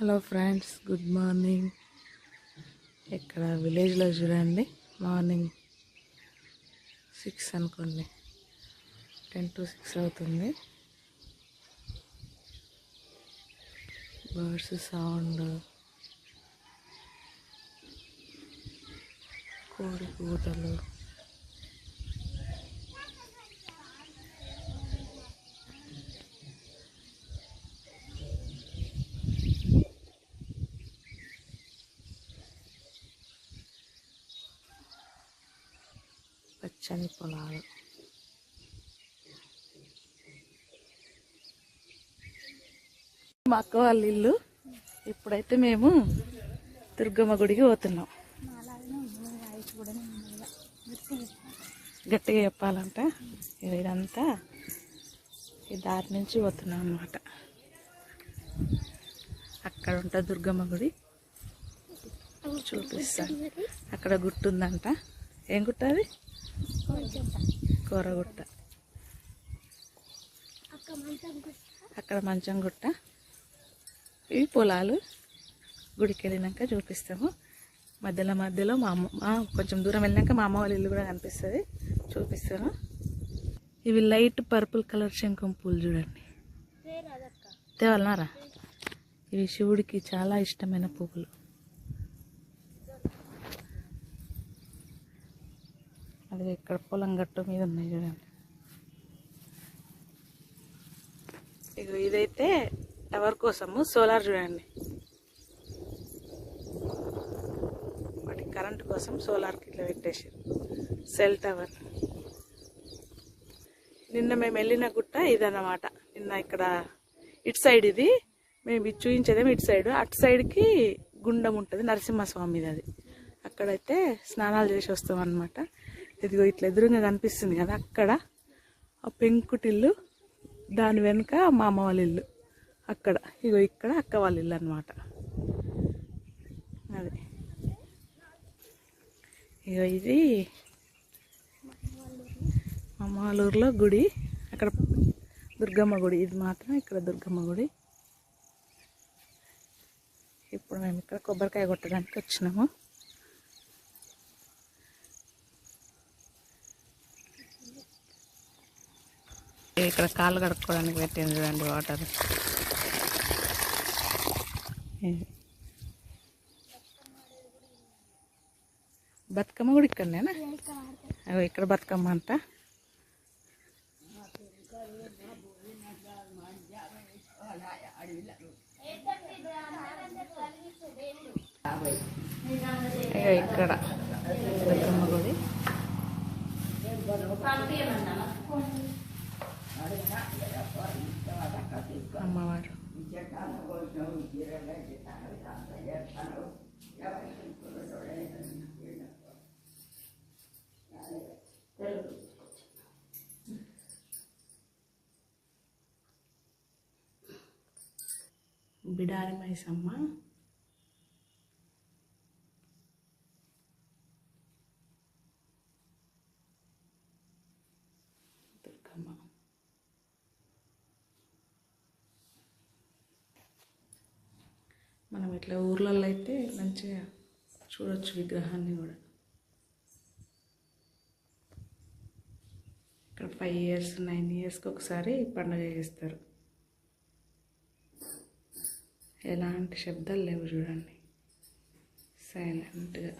Hello friends good morning. ఇక్కడ విలేజ్లో చూడండి. మార్నింగ్ సిక్స్ అనుకోండి. టెన్ టు సిక్స్ అవుతుంది. Birds sound. కోడి కూతలు పచ్చని పొలాలు మా అక్క వాళ్ళ ఇల్లు. ఇప్పుడైతే మేము దుర్గమ్మ గుడికి పోతున్నాం. గట్టిగా చెప్పాలంటే ఇదంతా ఈ దారి నుంచి పోతున్నాం అన్నమాట. అక్కడ ఉంటుంది దుర్గమ్మ గుడి. చూపిస్తాను అక్కడ గుట్టు ఉందంట ఏం గుట్ట అది? కూరగుట్ట. అక్కడ మంచం గుట్ట ఇవి పొలాలు. గుడికి వెళ్ళినాక చూపిస్తాము. మధ్యలో మధ్యలో మా అమ్మ కొంచెం దూరం వెళ్ళినాక మా అమ్మ వాళ్ళ ఇల్లు కూడా కనిపిస్తుంది. చూపిస్తాను. ఇవి లైట్ పర్పుల్ కలర్ శంఖం పూలు చూడండి. తేవాలన్నారా ఇవి శివుడికి చాలా ఇష్టమైన పువ్వులు అది ఇక్కడ పొలం గట్టు మీద ఉన్నాయి చూడండి. ఇగో ఇదైతే టవర్ కోసము సోలార్ చూడండి. వాటి కరెంట్ కోసం సోలార్కి ఇట్లా పెట్టేసారు సెల్ టవర్. నిన్న మేము వెళ్ళిన గుట్ట ఇదన్నమాట. నిన్న ఇక్కడ ఇటు సైడ్ ఇది. మేము ఇది చూపించేదేమో ఇటు సైడ్. అటు సైడ్కి గుండం ఉంటుంది నరసింహస్వామిది అది. అక్కడైతే స్నానాలు చేసి వస్తాం అనమాట ఇదిగో ఇట్లా ఎదురుగా కనిపిస్తుంది కదా అక్కడ. ఆ పెంకుటిల్లు దాని వెనుక మా అమ్మ వాళ్ళ ఇల్లు. అక్కడ. ఇగో ఇక్కడ అక్క వాళ్ళ ఇల్లు అనమాట అది. ఇగో ఇది మా గుడి. అక్కడ దుర్గమ్మ గుడి. ఇది మాత్రం ఇక్కడ దుర్గమ్మ గుడి. ఇప్పుడు మేము ఇక్కడ కొబ్బరికాయ కొట్టడానికి వచ్చినాము. ఇక్కడ కాళ్ళు కడుక్కోవడానికి పెట్టింది చూడండి వాటర్. బతుకమ్మ కూడా ఇక్కడనేనా? అగో ఇక్కడ బతుకమ్మ అంట ఇక్కడ బతుకమ్మ గుడి అమ్మవారు బిడారి మైసమ్మ దుర్గమ్మ మనం ఇట్లా ఊర్లలో అయితే మంచిగా చూడొచ్చు విగ్రహాన్ని కూడా. ఇక్కడ ఫైవ్ ఇయర్స్ నైన్ ఇయర్స్కి ఒకసారి పండుగ చేస్తారు. ఎలాంటి శబ్దాలు లేవు చూడండి. సైలెంట్గా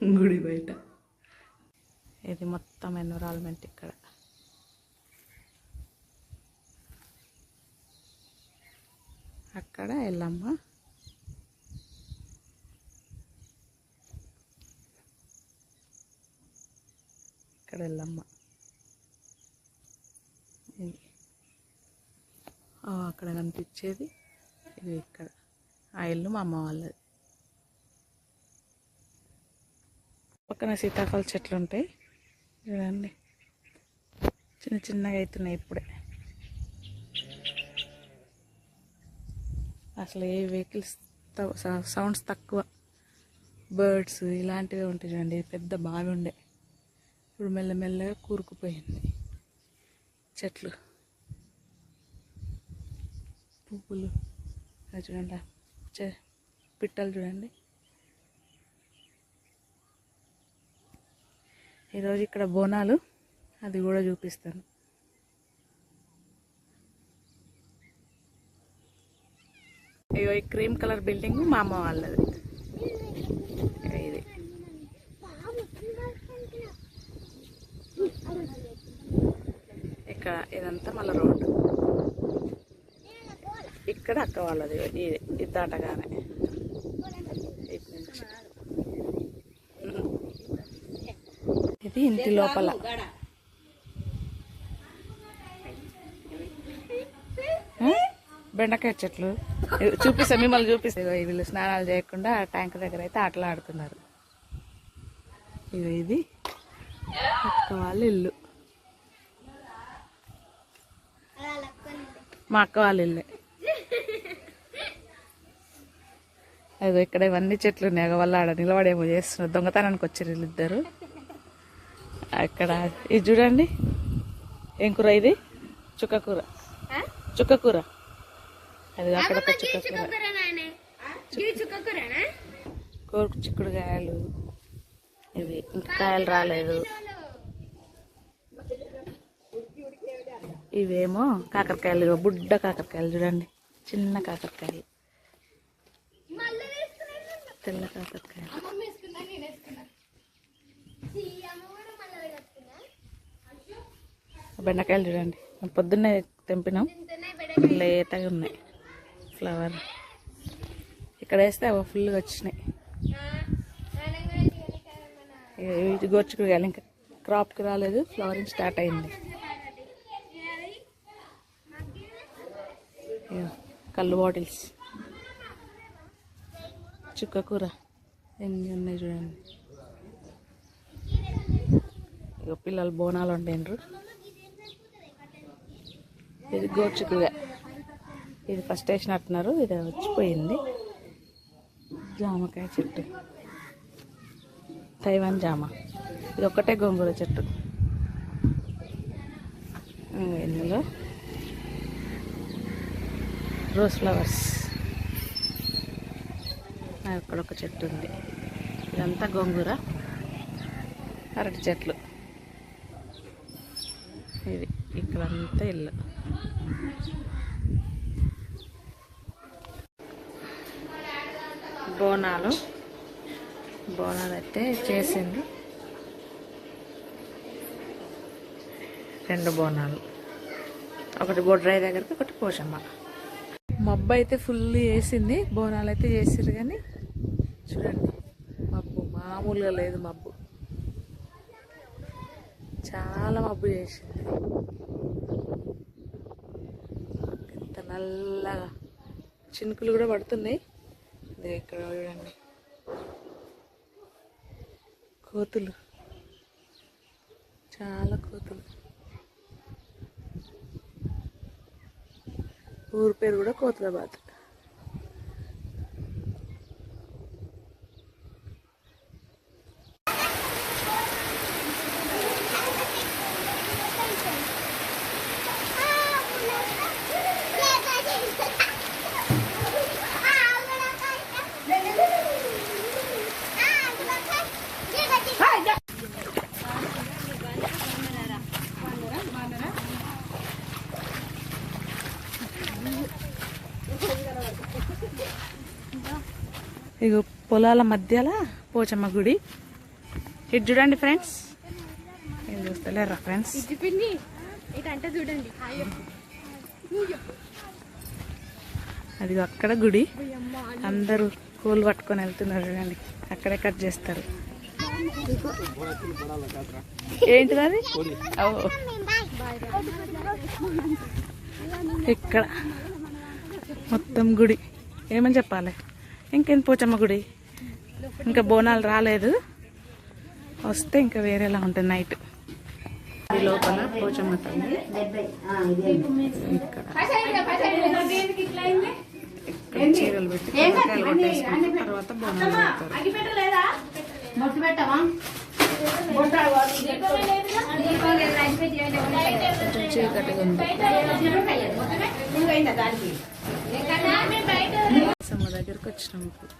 గుడి బయట. ఇది మొత్తం ఎన్విరాన్మెంట్ ఇక్కడ. అక్కడ ఎల్లమ్మ ఇక్కడ ఎల్లమ్మ ఇది. అక్కడ కనిపించేది. ఇది ఇక్కడ. ఆ ఇల్లు మా అమ్మ వాళ్ళది. పక్కన సీతాఫల చెట్లు ఉంటాయి చూడండి. చిన్న చిన్నగా అవుతున్నాయి ఇప్పుడే. అసలు ఏ వెహికల్స్ సౌండ్స్ తక్కువ. బర్డ్స్ ఇలాంటివే ఉంటాయి చూడండి పెద్ద బావి ఉండే. ఇప్పుడు మెల్లమెల్లగా కూరుకుపోయింది. చెట్లు. పువ్వులు. అది చూడండి. చె పిట్టలు చూడండి. ఈరోజు ఇక్కడ బోనాలు. అది కూడా చూపిస్తాను. ఇగో ఈ క్రీమ్ కలర్ బిల్డింగ్ మా అమ్మ వాళ్ళది. ఇది. ఇక్కడ ఇదంతా మళ్ళీ రోడ్డు. ఇక్కడ అక్క వాళ్ళది ఇది ఇది దాటగానే. ఇది ఇంటి లోపల? బెండకాయ చెట్లు. చూపిస్తా మిమ్మల్ని చూపిస్తా. వీళ్ళు స్నానాలు చేయకుండా ట్యాంక్ దగ్గర అయితే ఆటలు ఆడుతున్నారు. ఇగో ఇది అక్క వాళ్ళ ఇల్లు. మా అక్క వాళ్ళ ఇల్లే. అదిగో ఇక్కడ ఇవన్నీ చెట్లు ఉన్నాయి. వాళ్ళు ఆడ నిలబడేమో చేస్తున్నారు. దొంగతనానికి వచ్చారు వీళ్ళిద్దరు. అక్కడ ఇది చూడండి. ఏం కూర ఇది? చుక్క కూర. చుక్క కూర. అది అక్కడ కోరుకు చిక్కుడుకాయలు ఇవి ఇంకా కాయలు రాలేదు. ఇవేమో కాకరకాయలు బుడ్డ కాకరకాయలు చూడండి. చిన్న కాకరకాయలు. తెల్ల కాకరకాయలు. బెండకాయలు చూడండి. పొద్దున్నే తెంపినాం. లేతగా ఉన్నాయి. ఫ్లవర్. ఇక్కడ వేస్తే అవి ఫుల్గా వచ్చినాయి. ఇది గోచుకుడుగాయలు ఇంకా క్రాప్కి రాలేదు ఫ్లవరింగ్ స్టార్ట్ అయింది. కళ్ళు బాటిల్స్. చుక్క కూర ఎన్ని ఉన్నాయి చూడండి. ఇక పిల్లలు బోనాలు వండినరు. ఇది గోర్చుకుగా ఇది ఫస్ట్ వేసినట్టున్నారు ఇది వచ్చిపోయింది. జామకాయ చెట్టు. తైవాన్ జామ. ఇది ఒక్కటే గోంగూర చెట్టు. ఇందులో రోజ్ ఫ్లవర్స్ అక్కడ ఒక చెట్టు ఉంది. ఇదంతా గోంగూర. అరటి చెట్లు. ఇది ఇక్కడంతా ఇల్లు. బోనాలు. బోనాలు అయితే చేసింది రెండు బోనాలు. ఒకటి బొడ్రాయి దగ్గరికి ఒకటి పోషమ్మ. మబ్బు అయితే ఫుల్ వేసింది బోనాలు అయితే చేసిర్రు కానీ చూడండి మబ్బు మామూలుగా లేదు మబ్బు. చాలా మబ్బు చేసింది. ఎంత నల్లగా చినుకులు కూడా పడుతున్నాయి. ఇదిగో ఇక్కడ చూడండి. కోతులు. చాలా కోతులు. ఊరి పేరు కూడా కోతులాబాద్ ఇగో పొలాల మధ్యలో పోచమ్మ గుడి. ఇటు చూడండి ఫ్రెండ్స్. ఏం చూస్తలేరా ఫ్రెండ్స్? చూడండి. అది అక్కడ గుడి. అందరూ కోళ్ళు పట్టుకొని వెళ్తున్నారు చూడండి. అక్కడే కట్ చేస్తారు. ఏంటిది అది. ఇక్కడ మొత్తం గుడి. ఏమని చెప్పాలి? ఇంకేం పోచమ్మ గుడి? ఇంకా బోనాలు రాలేదు. వస్తే ఇంకా వేరేలా ఉంటుంది నైట్. లోపల పోచమ్మ తల్లి. ఇక్కడ. చీరలు పెట్టి తర్వాత బోనాలు కొంచెం చీకటిగా ఉంది. సమ్మ దగ్గరకు వచ్చినాం ఇప్పుడు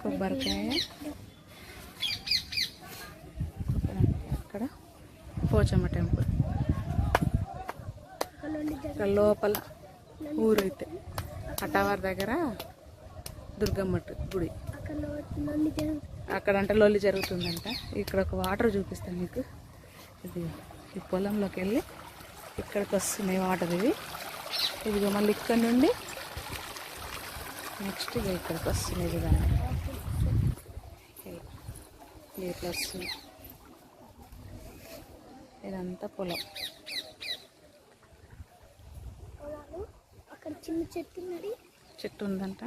కొబ్బరికాయ. అక్కడ. పోచమ్మ టెంపుల్. ఇక్కడ లోపల ఊరైతే. అటావారి దగ్గర దుర్గమ్మ గుడి. అక్కడ అంటే లొల్లి జరుగుతుందంట. ఇక్కడ ఒక వాటర్ చూపిస్తాను మీకు. ఇది ఈ పొలంలోకి వెళ్ళి ఇక్కడికి వస్తున్నాయి వాటర్ ఇవి. ఇదిగో మళ్ళీ ఇక్కడ నుండి నెక్స్ట్ ఇక ఇక్కడికి వస్తున్నాయి విధానం ఇట్లా వస్తుంది ఇదంతా పొలం. అక్కడ చిన్న చెట్టు ఉన్నది. చెట్టు ఉందంట.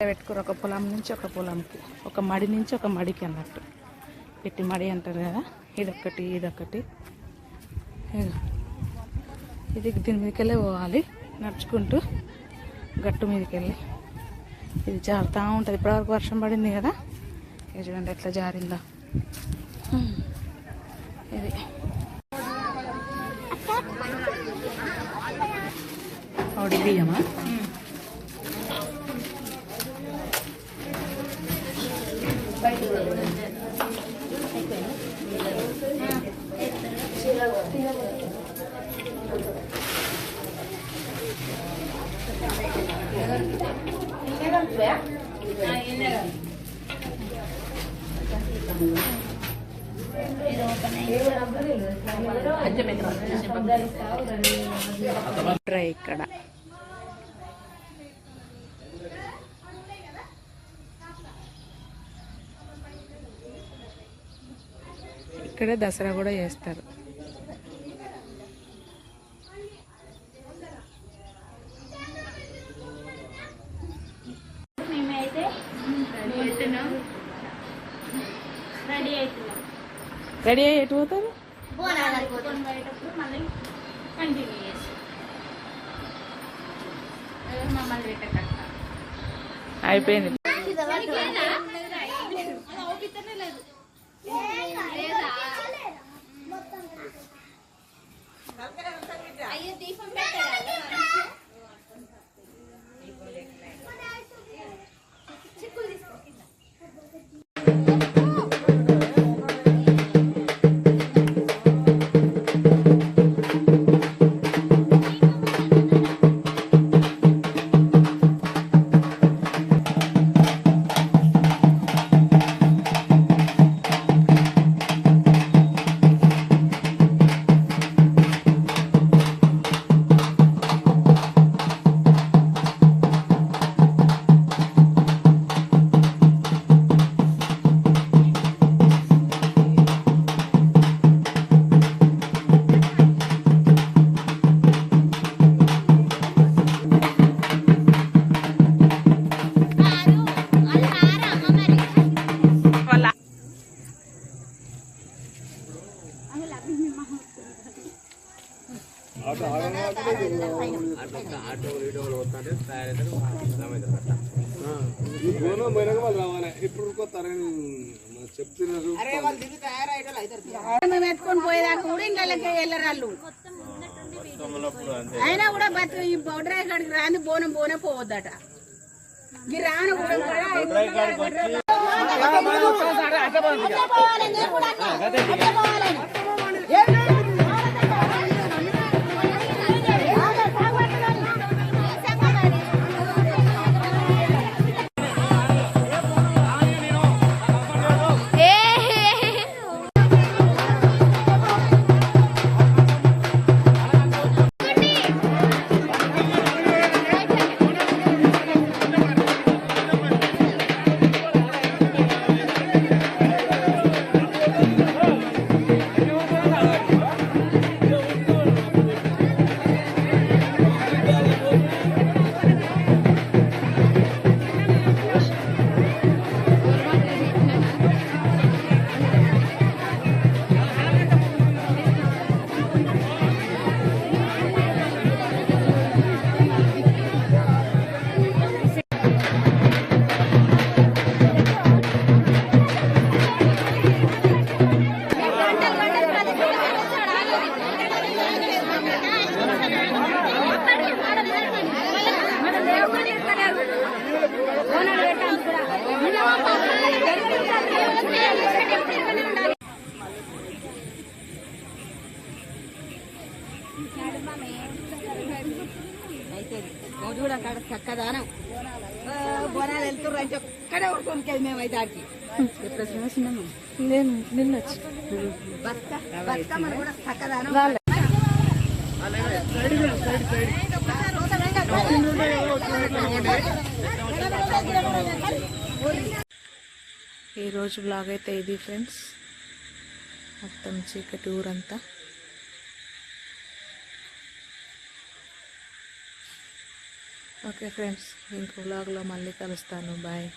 పెట్టుకోరు ఒక పొలం నుంచి ఒక పొలంకి. ఒక మడి నుంచి ఒక మడికి అన్నట్టు. పెట్టి మడి అంటారు కదా ఇదొక్కటి ఇదొక్కటి. ఇదిగో. ఇది దీని మీదకెళ్ళి పోవాలి. నడుచుకుంటూ గట్టు మీదకి వెళ్ళి ఇది జారుతూ ఉంటుంది. ఇప్పటివరకు వర్షం పడింది కదా? ఇది చూడండి ఎట్లా జారిందో. ఇది. బియ్యమా? డ్రై ఇక్కడ. ఇక్కడే దసరా కూడా చేస్తారు. రెడీ అయ్యి ఎటు పోతారు అయిపోయింది. వాళ్ళు రావాలి ఇప్పుడు ఉరుకొస్తారని మనం చెప్తున్నారు మేము ఎత్తుకొని పోయేదాకా కూడా ఇంట్లోకి వెళ్ళరాళ్ళు అయినా కూడా బతు ఈ బొడ్రాయి కాడికి రాని బోనం బోనే పోవద్దట ఈ రాను కూడా చిన్నమ్మ నేను నిన్న ఈరోజు బ్లాగ్ అయితే ఇది ఫ్రెండ్స్ మొత్తం చీకటి ఊరంతా. ఓకే ఫ్రెండ్స్ ఇంకో బ్లాగ్లో మళ్ళీ కలుస్తాను. బాయ్